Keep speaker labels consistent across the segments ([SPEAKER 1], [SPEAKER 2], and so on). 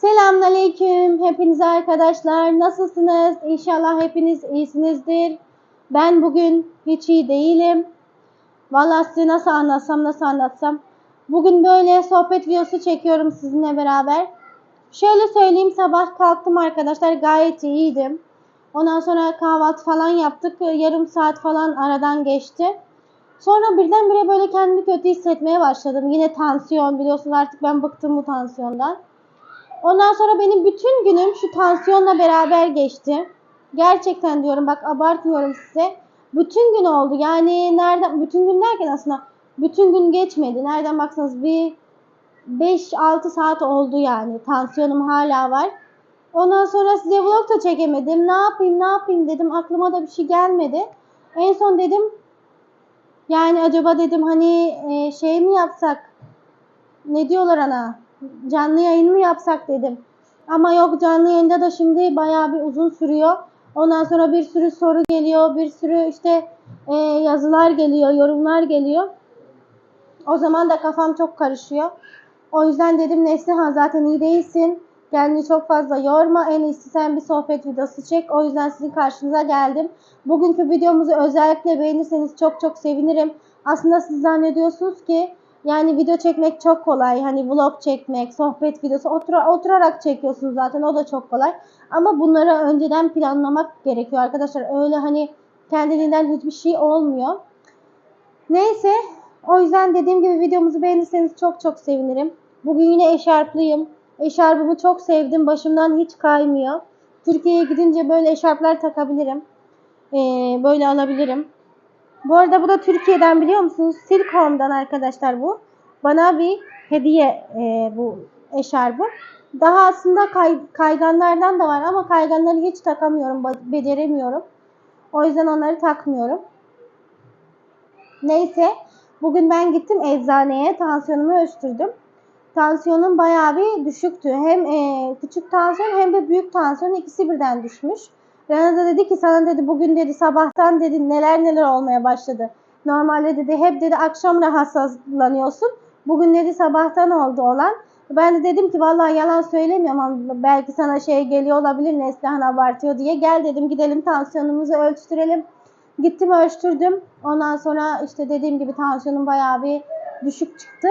[SPEAKER 1] Selamünaleyküm hepinize arkadaşlar. Nasılsınız? İnşallah hepiniz iyisinizdir. Ben bugün hiç iyi değilim. Vallahi size nasıl anlatsam nasıl anlatsam. Bugün böyle sohbet videosu çekiyorum sizinle beraber. Şöyle söyleyeyim sabah kalktım arkadaşlar gayet iyiydim. Ondan sonra kahvaltı falan yaptık. Yarım saat falan aradan geçti. Sonra birdenbire böyle kendimi kötü hissetmeye başladım. Yine tansiyon biliyorsunuz artık ben bıktım bu tansiyondan. Ondan sonra benim bütün günüm şu tansiyonla beraber geçti. Gerçekten diyorum bak abartmıyorum size. Bütün gün oldu. Yani nereden bütün gün derken aslında bütün gün geçmedi. Nereden baksanız bir 5-6 saat oldu yani. Tansiyonum hala var. Ondan sonra size vlog da çekemedim. Ne yapayım ne yapayım dedim. Aklıma da bir şey gelmedi. En son dedim yani acaba dedim hani e, şey mi yapsak? Ne diyorlar ana? Canlı yayın mı yapsak dedim. Ama yok canlı yayında da şimdi bayağı bir uzun sürüyor. Ondan sonra bir sürü soru geliyor. Bir sürü işte e, yazılar geliyor, yorumlar geliyor. O zaman da kafam çok karışıyor. O yüzden dedim Neslihan zaten iyi değilsin. Kendini çok fazla yorma. En iyisi sen bir sohbet videosu çek. O yüzden sizin karşınıza geldim. Bugünkü videomuzu özellikle beğenirseniz çok çok sevinirim. Aslında siz zannediyorsunuz ki yani video çekmek çok kolay. Hani vlog çekmek, sohbet videosu otura, oturarak çekiyorsunuz zaten o da çok kolay. Ama bunları önceden planlamak gerekiyor arkadaşlar. Öyle hani kendiliğinden hiçbir şey olmuyor. Neyse o yüzden dediğim gibi videomuzu beğenirseniz çok çok sevinirim. Bugün yine eşarplıyım. Eşarbımı çok sevdim. Başımdan hiç kaymıyor. Türkiye'ye gidince böyle eşarplar takabilirim. Ee, böyle alabilirim. Bu arada bu da Türkiye'den biliyor musunuz? Silk Home'dan arkadaşlar bu. Bana bir hediye e, bu eşarbı. Daha aslında kay, kayganlardan da var ama kayganları hiç takamıyorum, beceremiyorum. O yüzden onları takmıyorum. Neyse, bugün ben gittim eczaneye, tansiyonumu ölçtürdüm. Tansiyonum bayağı bir düşüktü. Hem e, küçük tansiyon hem de büyük tansiyon ikisi birden düşmüş. Rana da dedi ki sana dedi bugün dedi sabahtan dedi neler neler olmaya başladı. Normalde dedi hep dedi akşam rahatsızlanıyorsun. Bugün dedi sabahtan oldu olan. Ben de dedim ki vallahi yalan söylemiyorum ama belki sana şey geliyor olabilir Neslihan abartıyor diye. Gel dedim gidelim tansiyonumuzu ölçtürelim. Gittim ölçtürdüm. Ondan sonra işte dediğim gibi tansiyonum bayağı bir düşük çıktı.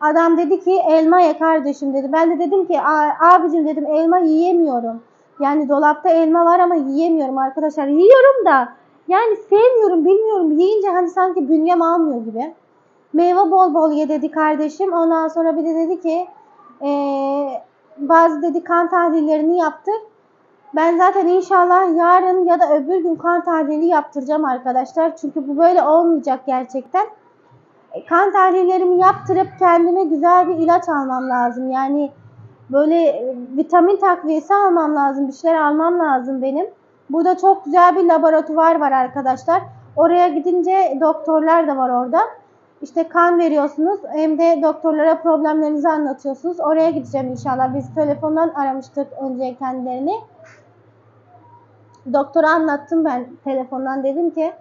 [SPEAKER 1] Adam dedi ki elma ye kardeşim dedi. Ben de dedim ki abicim dedim elma yiyemiyorum. Yani dolapta elma var ama yiyemiyorum arkadaşlar. Yiyorum da yani sevmiyorum bilmiyorum. Yiyince hani sanki bünyem almıyor gibi. Meyve bol bol ye dedi kardeşim. Ondan sonra bir de dedi ki ee, bazı dedi kan tahlillerini yaptır. Ben zaten inşallah yarın ya da öbür gün kan tahlili yaptıracağım arkadaşlar. Çünkü bu böyle olmayacak gerçekten. Kan tahlillerimi yaptırıp kendime güzel bir ilaç almam lazım. Yani böyle vitamin takviyesi almam lazım. Bir şeyler almam lazım benim. Burada çok güzel bir laboratuvar var arkadaşlar. Oraya gidince doktorlar da var orada. İşte kan veriyorsunuz hem de doktorlara problemlerinizi anlatıyorsunuz. Oraya gideceğim inşallah. Biz telefondan aramıştık önce kendilerini. Doktora anlattım ben telefondan dedim ki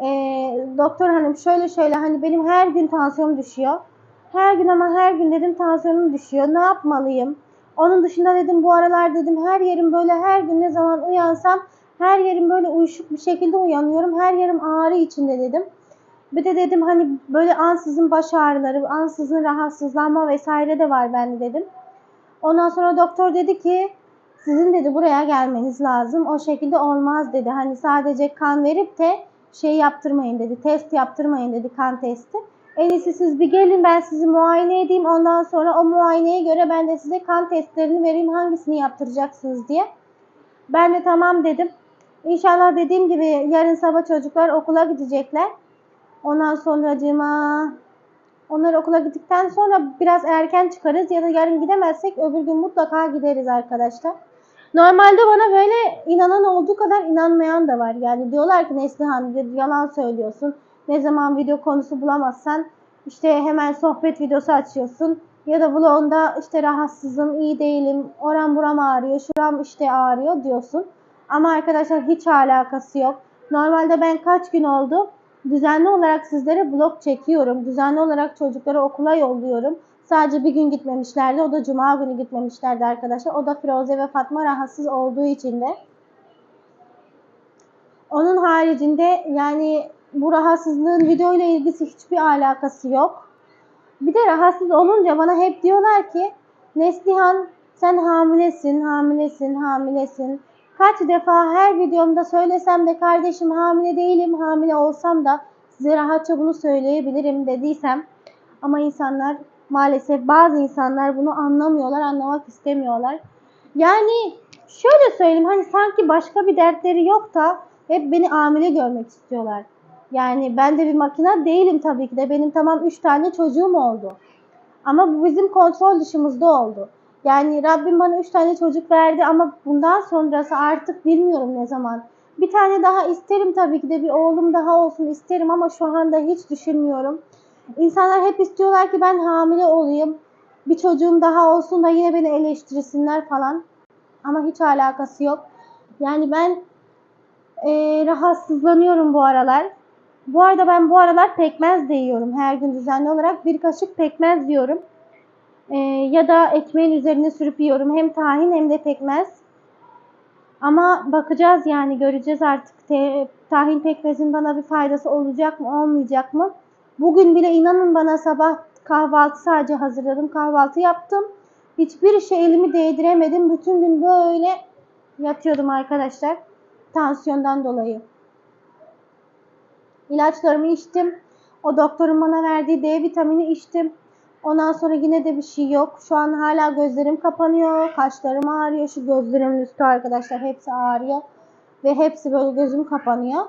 [SPEAKER 1] e, doktor hanım şöyle şöyle hani benim her gün tansiyonum düşüyor. Her gün ama her gün dedim tansiyonum düşüyor. Ne yapmalıyım? Onun dışında dedim bu aralar dedim her yerim böyle her gün ne zaman uyansam her yerim böyle uyuşuk bir şekilde uyanıyorum. Her yerim ağrı içinde dedim. Bir de dedim hani böyle ansızın baş ağrıları, ansızın rahatsızlanma vesaire de var bende dedim. Ondan sonra doktor dedi ki sizin dedi buraya gelmeniz lazım. O şekilde olmaz dedi. Hani sadece kan verip de şey yaptırmayın dedi. Test yaptırmayın dedi kan testi. En iyisi siz bir gelin ben sizi muayene edeyim. Ondan sonra o muayeneye göre ben de size kan testlerini vereyim. Hangisini yaptıracaksınız diye. Ben de tamam dedim. İnşallah dediğim gibi yarın sabah çocuklar okula gidecekler. Ondan sonra cima onlar okula gittikten sonra biraz erken çıkarız ya da yarın gidemezsek öbür gün mutlaka gideriz arkadaşlar. Normalde bana böyle inanan olduğu kadar inanmayan da var. Yani diyorlar ki Neslihan yalan söylüyorsun. Ne zaman video konusu bulamazsan işte hemen sohbet videosu açıyorsun. Ya da vlogunda işte rahatsızım, iyi değilim, oram buram ağrıyor, şuram işte ağrıyor diyorsun. Ama arkadaşlar hiç alakası yok. Normalde ben kaç gün oldu düzenli olarak sizlere vlog çekiyorum. Düzenli olarak çocukları okula yolluyorum. Sadece bir gün gitmemişlerdi. O da cuma günü gitmemişlerdi arkadaşlar. O da Firuze ve Fatma rahatsız olduğu için de. Onun haricinde yani bu rahatsızlığın video ile ilgisi hiçbir alakası yok. Bir de rahatsız olunca bana hep diyorlar ki Neslihan sen hamilesin, hamilesin, hamilesin. Kaç defa her videomda söylesem de kardeşim hamile değilim, hamile olsam da size rahatça bunu söyleyebilirim dediysem ama insanlar maalesef bazı insanlar bunu anlamıyorlar, anlamak istemiyorlar. Yani şöyle söyleyeyim hani sanki başka bir dertleri yok da hep beni hamile görmek istiyorlar. Yani ben de bir makine değilim tabii ki de. Benim tamam 3 tane çocuğum oldu. Ama bu bizim kontrol dışımızda oldu. Yani Rabbim bana 3 tane çocuk verdi ama bundan sonrası artık bilmiyorum ne zaman. Bir tane daha isterim tabii ki de bir oğlum daha olsun isterim ama şu anda hiç düşünmüyorum. İnsanlar hep istiyorlar ki ben hamile olayım. Bir çocuğum daha olsun da yine beni eleştirsinler falan. Ama hiç alakası yok. Yani ben eee, rahatsızlanıyorum bu aralar. Bu arada ben bu aralar pekmez de yiyorum. Her gün düzenli olarak bir kaşık pekmez yiyorum. Eee, ya da ekmeğin üzerine sürüp yiyorum. Hem tahin hem de pekmez. Ama bakacağız yani göreceğiz artık te- tahin pekmezin bana bir faydası olacak mı olmayacak mı? Bugün bile inanın bana sabah kahvaltı sadece hazırladım. Kahvaltı yaptım. Hiçbir işe elimi değdiremedim. Bütün gün böyle yatıyordum arkadaşlar. Tansiyondan dolayı. İlaçlarımı içtim. O doktorun bana verdiği D vitamini içtim. Ondan sonra yine de bir şey yok. Şu an hala gözlerim kapanıyor. Kaşlarım ağrıyor. Şu gözlerimin üstü arkadaşlar hepsi ağrıyor. Ve hepsi böyle gözüm kapanıyor.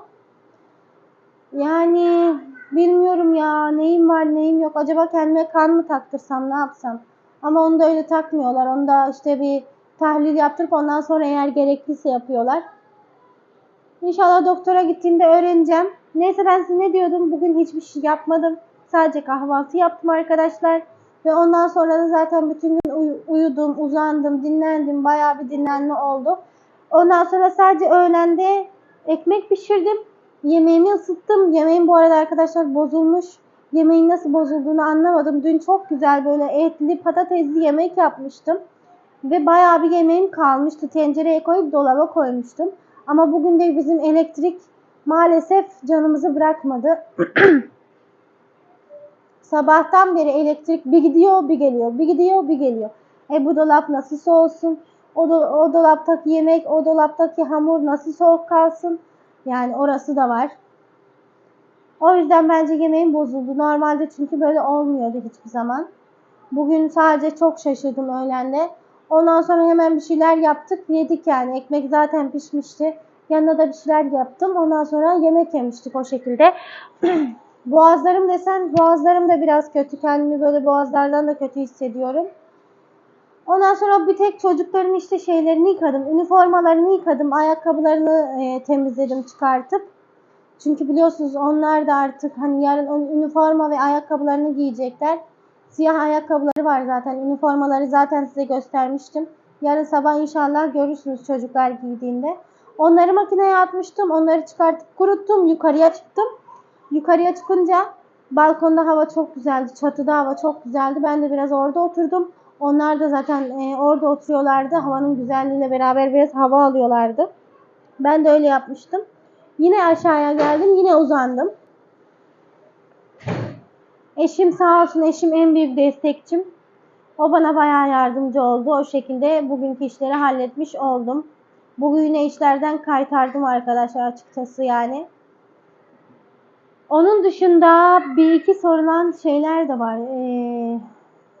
[SPEAKER 1] Yani bilmiyorum ya neyim var neyim yok. Acaba kendime kan mı taktırsam ne yapsam? Ama onu da öyle takmıyorlar. Onu da işte bir tahlil yaptırıp ondan sonra eğer gerekliyse yapıyorlar. İnşallah doktora gittiğimde öğreneceğim. Neyse ben size ne diyordum? Bugün hiçbir şey yapmadım. Sadece kahvaltı yaptım arkadaşlar. Ve ondan sonra da zaten bütün gün uy- uyudum, uzandım, dinlendim. Bayağı bir dinlenme oldu. Ondan sonra sadece öğlende ekmek pişirdim. Yemeğimi ısıttım. Yemeğim bu arada arkadaşlar bozulmuş. Yemeğin nasıl bozulduğunu anlamadım. Dün çok güzel böyle etli patatesli yemek yapmıştım. Ve bayağı bir yemeğim kalmıştı. Tencereye koyup dolaba koymuştum. Ama bugün de bizim elektrik maalesef canımızı bırakmadı. Sabahtan beri elektrik bir gidiyor bir geliyor, bir gidiyor bir geliyor. E bu dolap nasıl soğusun? O, do- o dolaptaki yemek, o dolaptaki hamur nasıl soğuk kalsın? Yani orası da var. O yüzden bence yemeğim bozuldu. Normalde çünkü böyle olmuyordu hiçbir zaman. Bugün sadece çok şaşırdım öğlende. Ondan sonra hemen bir şeyler yaptık, yedik yani. Ekmek zaten pişmişti. Yanına da bir şeyler yaptım. Ondan sonra yemek yemiştik o şekilde. Boğazlarım desen, boğazlarım da biraz kötü. Kendimi böyle boğazlardan da kötü hissediyorum. Ondan sonra bir tek çocukların işte şeylerini yıkadım. Üniformalarını yıkadım. Ayakkabılarını e, temizledim çıkartıp. Çünkü biliyorsunuz onlar da artık hani yarın üniforma ve ayakkabılarını giyecekler. Siyah ayakkabıları var zaten. Üniformaları zaten size göstermiştim. Yarın sabah inşallah görürsünüz çocuklar giydiğinde. Onları makineye atmıştım. Onları çıkartıp kuruttum. Yukarıya çıktım. Yukarıya çıkınca balkonda hava çok güzeldi. Çatıda hava çok güzeldi. Ben de biraz orada oturdum. Onlar da zaten e, orada oturuyorlardı. Havanın güzelliğiyle beraber biraz hava alıyorlardı. Ben de öyle yapmıştım. Yine aşağıya geldim. Yine uzandım. Eşim sağ olsun. Eşim en büyük destekçim. O bana bayağı yardımcı oldu. O şekilde bugünkü işleri halletmiş oldum. Bugün yine işlerden kaytardım arkadaşlar açıkçası yani. Onun dışında bir iki sorulan şeyler de var. Ee,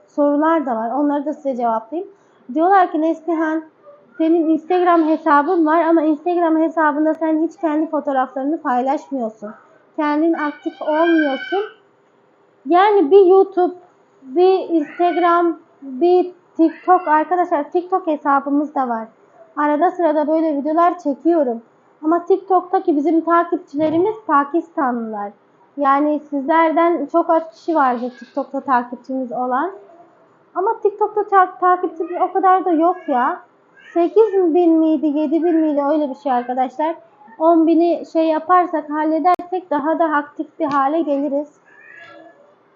[SPEAKER 1] sorular da var. Onları da size cevaplayayım. Diyorlar ki Neslihan senin Instagram hesabın var ama Instagram hesabında sen hiç kendi fotoğraflarını paylaşmıyorsun. Kendin aktif olmuyorsun. Yani bir YouTube, bir Instagram, bir TikTok arkadaşlar TikTok hesabımız da var. Arada sırada böyle videolar çekiyorum. Ama TikTok'taki bizim takipçilerimiz Pakistanlılar. Yani sizlerden çok az kişi vardır TikTok'ta takipçimiz olan. Ama TikTok'ta ta- takipçimiz o kadar da yok ya. 8 bin miydi, 7 bin miydi öyle bir şey arkadaşlar. 10 bini şey yaparsak, halledersek daha da aktif bir hale geliriz.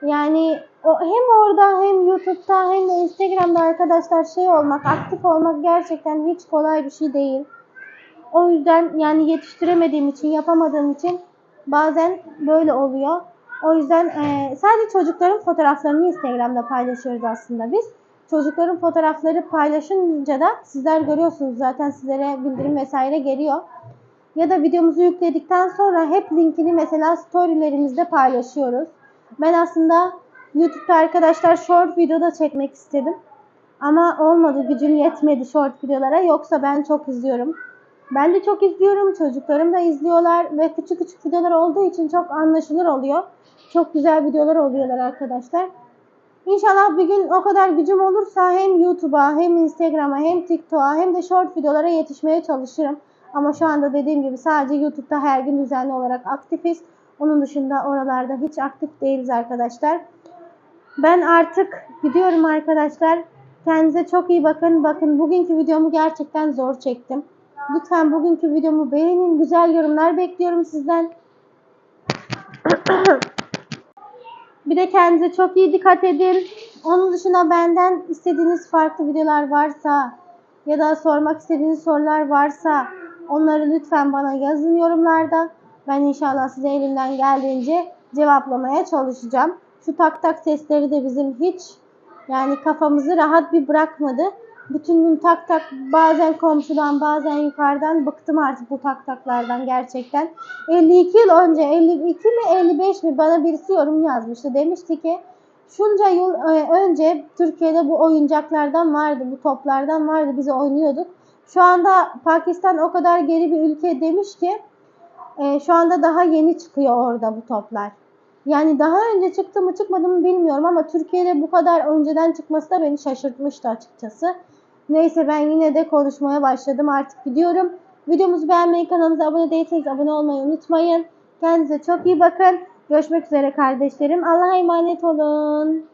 [SPEAKER 1] Yani hem orada hem YouTube'da hem de Instagram'da arkadaşlar şey olmak, aktif olmak gerçekten hiç kolay bir şey değil. O yüzden yani yetiştiremediğim için, yapamadığım için bazen böyle oluyor. O yüzden eee, sadece çocukların fotoğraflarını Instagram'da paylaşıyoruz aslında biz. Çocukların fotoğrafları paylaşınca da sizler görüyorsunuz zaten sizlere bildirim vesaire geliyor. Ya da videomuzu yükledikten sonra hep linkini mesela storylerimizde paylaşıyoruz. Ben aslında YouTube'da arkadaşlar short videoda çekmek istedim. Ama olmadı gücüm yetmedi short videolara. Yoksa ben çok izliyorum. Ben de çok izliyorum. Çocuklarım da izliyorlar. Ve küçük küçük videolar olduğu için çok anlaşılır oluyor. Çok güzel videolar oluyorlar arkadaşlar. İnşallah bir gün o kadar gücüm olursa hem YouTube'a hem Instagram'a hem TikTok'a hem de short videolara yetişmeye çalışırım. Ama şu anda dediğim gibi sadece YouTube'da her gün düzenli olarak aktifiz. Onun dışında oralarda hiç aktif değiliz arkadaşlar. Ben artık gidiyorum arkadaşlar. Kendinize çok iyi bakın. Bakın bugünkü videomu gerçekten zor çektim. Lütfen bugünkü videomu beğenin. Güzel yorumlar bekliyorum sizden. Bir de kendinize çok iyi dikkat edin. Onun dışında benden istediğiniz farklı videolar varsa ya da sormak istediğiniz sorular varsa onları lütfen bana yazın yorumlarda. Ben inşallah size elimden geldiğince cevaplamaya çalışacağım. Şu tak tak sesleri de bizim hiç yani kafamızı rahat bir bırakmadı. Bütün gün tak tak bazen komşudan bazen yukarıdan bıktım artık bu tak taklardan gerçekten. 52 yıl önce 52 mi 55 mi bana birisi yorum yazmıştı. Demişti ki şunca yıl e, önce Türkiye'de bu oyuncaklardan vardı, bu toplardan vardı biz oynuyorduk. Şu anda Pakistan o kadar geri bir ülke demiş ki e, şu anda daha yeni çıkıyor orada bu toplar. Yani daha önce çıktı mı çıkmadı mı bilmiyorum ama Türkiye'de bu kadar önceden çıkması da beni şaşırtmıştı açıkçası. Neyse ben yine de konuşmaya başladım artık gidiyorum. Videomuzu beğenmeyi, kanalımıza abone değilseniz abone olmayı unutmayın. Kendinize çok iyi bakın. Görüşmek üzere kardeşlerim. Allah'a emanet olun.